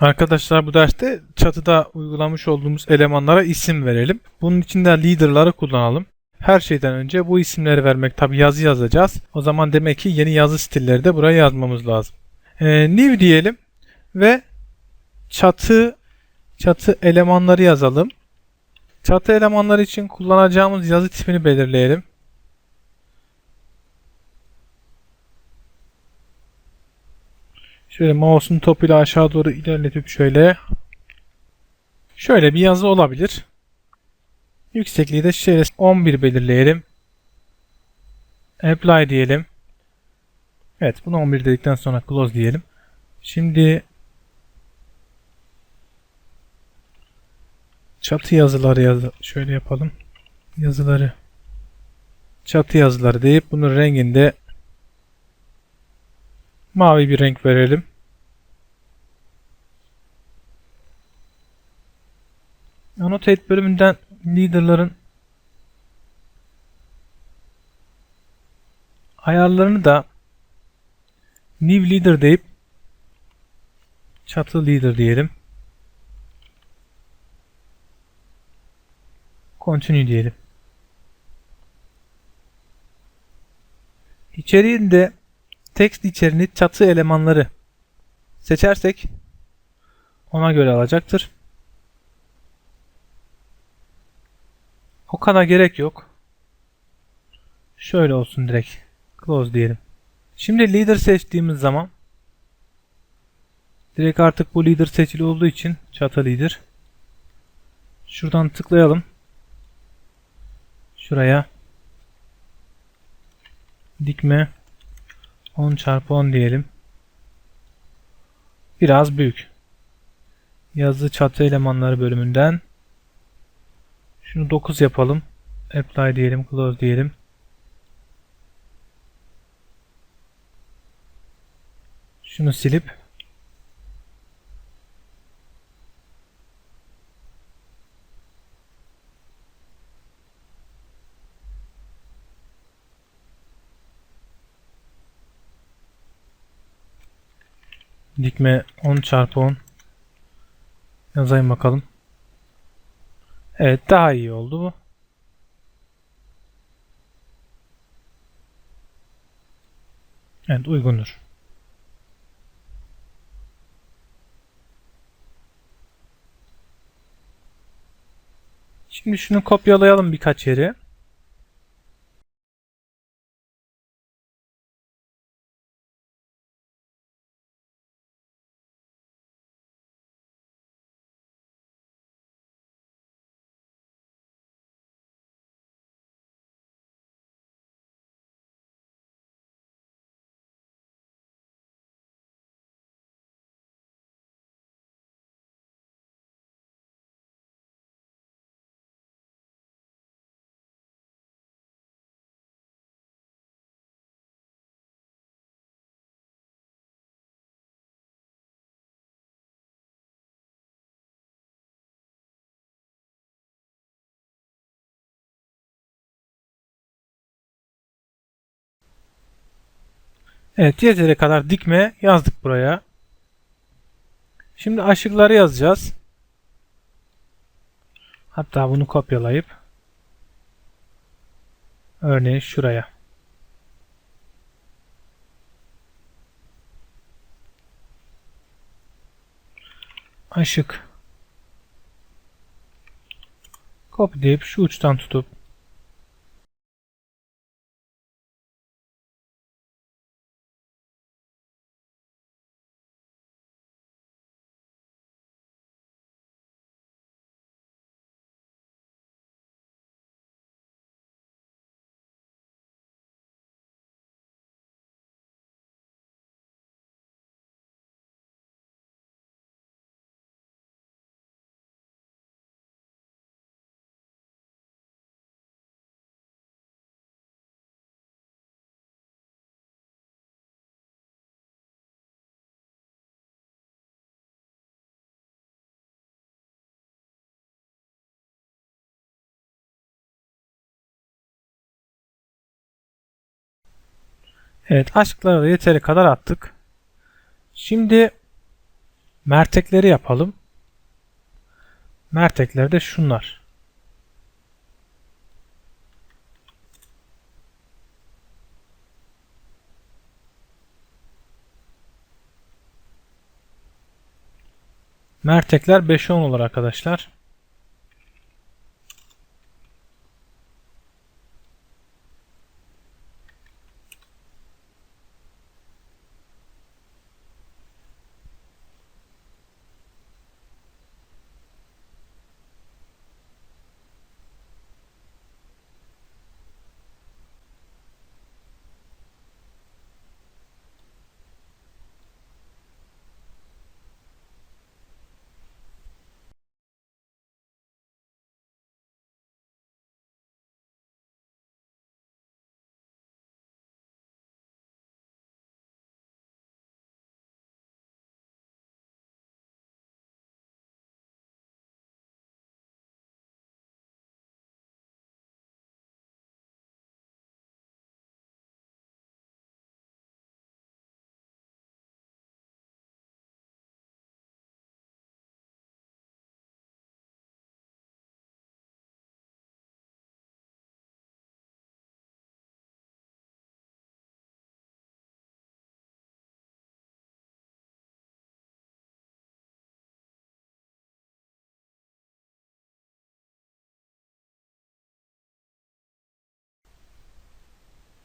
Arkadaşlar bu derste çatıda uygulamış olduğumuz elemanlara isim verelim. Bunun için de leader'ları kullanalım. Her şeyden önce bu isimleri vermek tabi yazı yazacağız. O zaman demek ki yeni yazı stilleri de buraya yazmamız lazım. Ee, new diyelim ve çatı çatı elemanları yazalım. Çatı elemanları için kullanacağımız yazı tipini belirleyelim. Şöyle mouse'un topuyla aşağı doğru ilerletip şöyle şöyle bir yazı olabilir. Yüksekliği de şöyle 11 belirleyelim. Apply diyelim. Evet bunu 11 dedikten sonra close diyelim. Şimdi çatı yazıları yaz şöyle yapalım. Yazıları çatı yazıları deyip bunun renginde mavi bir renk verelim. Annotate bölümünden leader'ların ayarlarını da new leader deyip çatı leader diyelim. Continue diyelim. İçeriğinde text içeriğini çatı elemanları seçersek ona göre alacaktır. O kadar gerek yok. Şöyle olsun direkt. Close diyelim. Şimdi leader seçtiğimiz zaman direkt artık bu leader seçili olduğu için çatı leader. Şuradan tıklayalım. Şuraya dikme 10 çarpı 10 diyelim. Biraz büyük. Yazı çatı elemanları bölümünden şunu 9 yapalım. Apply diyelim, close diyelim. Şunu silip dikme 10 çarpı 10 yazayım bakalım. Evet daha iyi oldu bu. Evet uygundur. Şimdi şunu kopyalayalım birkaç yere. Evet yeteri kadar dikme yazdık buraya. Şimdi aşıkları yazacağız. Hatta bunu kopyalayıp örneğin şuraya. Aşık kopyalayıp şu uçtan tutup Evet aşkları da yeteri kadar attık. Şimdi Mertekleri yapalım. Mertekler de şunlar. Mertekler 5'e 10 olur arkadaşlar.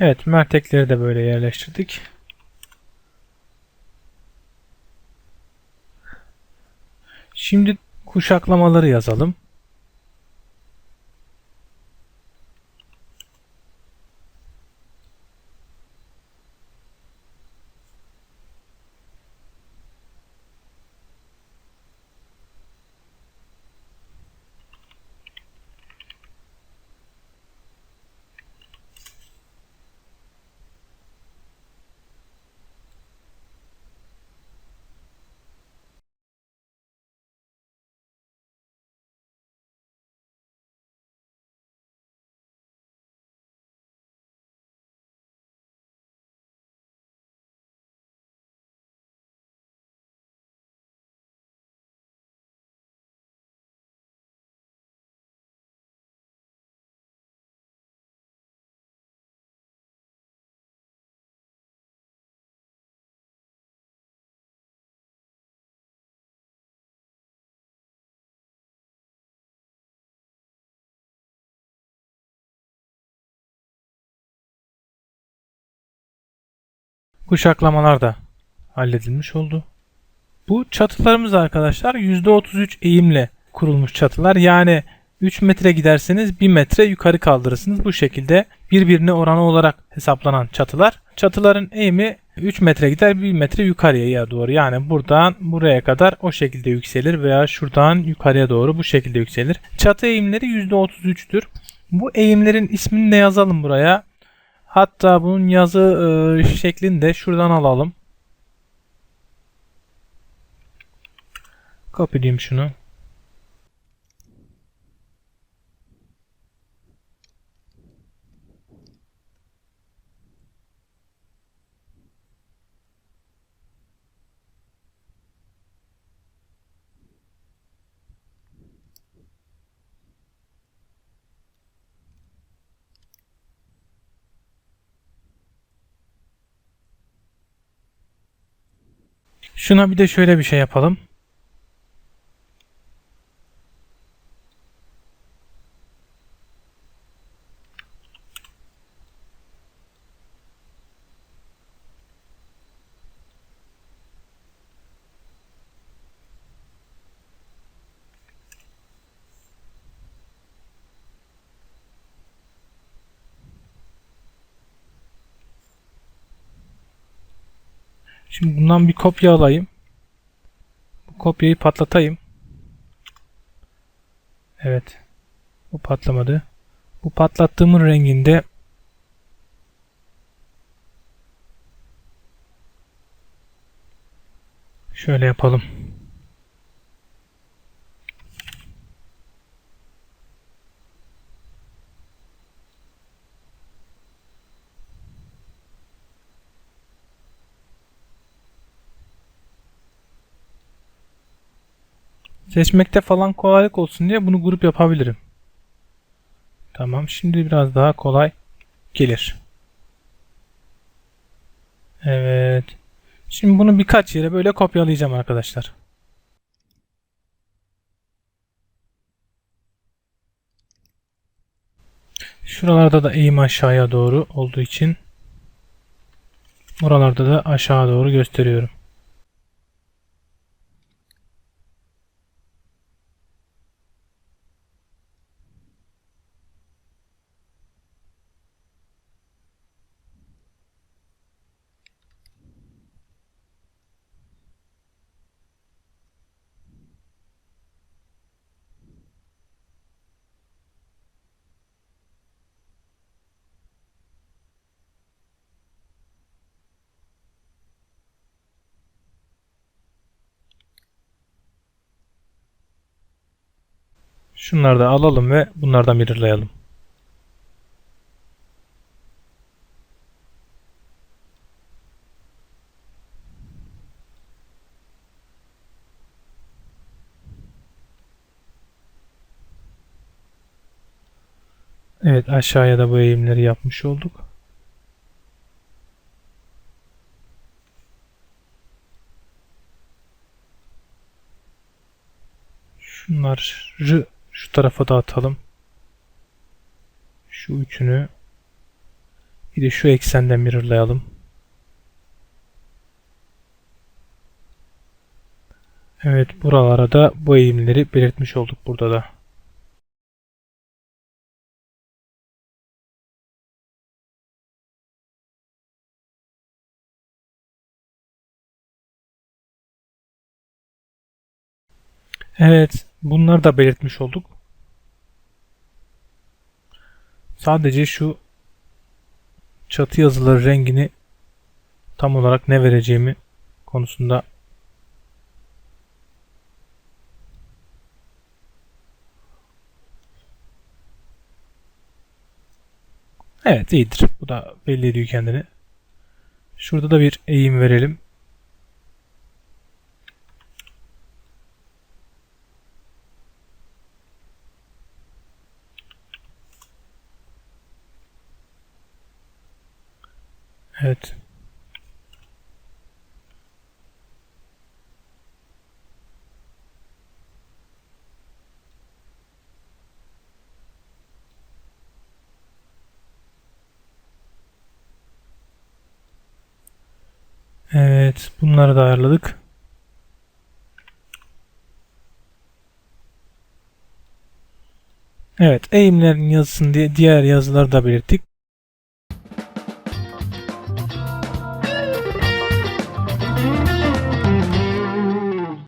Evet, mertekleri de böyle yerleştirdik. Şimdi kuşaklamaları yazalım. Kuşaklamalar da halledilmiş oldu. Bu çatılarımız arkadaşlar %33 eğimle kurulmuş çatılar. Yani 3 metre giderseniz 1 metre yukarı kaldırırsınız. Bu şekilde birbirine oranı olarak hesaplanan çatılar. Çatıların eğimi 3 metre gider 1 metre yukarıya doğru. Yani buradan buraya kadar o şekilde yükselir veya şuradan yukarıya doğru bu şekilde yükselir. Çatı eğimleri %33'tür. Bu eğimlerin ismini de yazalım buraya. Hatta bunun yazı e, şeklini de şuradan alalım. Kopyalayayım şunu. Şuna bir de şöyle bir şey yapalım. Şimdi bundan bir kopya alayım. Bu kopyayı patlatayım. Evet. Bu patlamadı. Bu patlattığımın renginde şöyle yapalım. Seçmekte falan kolaylık olsun diye bunu grup yapabilirim. Tamam şimdi biraz daha kolay gelir. Evet. Şimdi bunu birkaç yere böyle kopyalayacağım arkadaşlar. Şuralarda da eğim aşağıya doğru olduğu için buralarda da aşağı doğru gösteriyorum. Şunları da alalım ve bunlardan mirrorlayalım. Evet aşağıya da bu eğimleri yapmış olduk. Şunları şu tarafa da atalım. Şu üçünü bir de şu eksenden mirrorlayalım. Evet buralara da bu eğimleri belirtmiş olduk burada da. Evet, bunları da belirtmiş olduk. Sadece şu çatı yazıları rengini tam olarak ne vereceğimi konusunda Evet iyidir. Bu da belli ediyor kendini. Şurada da bir eğim verelim. Evet. Evet, bunları da ayarladık. Evet, eğimlerin yazısını diğer yazıları da belirttik.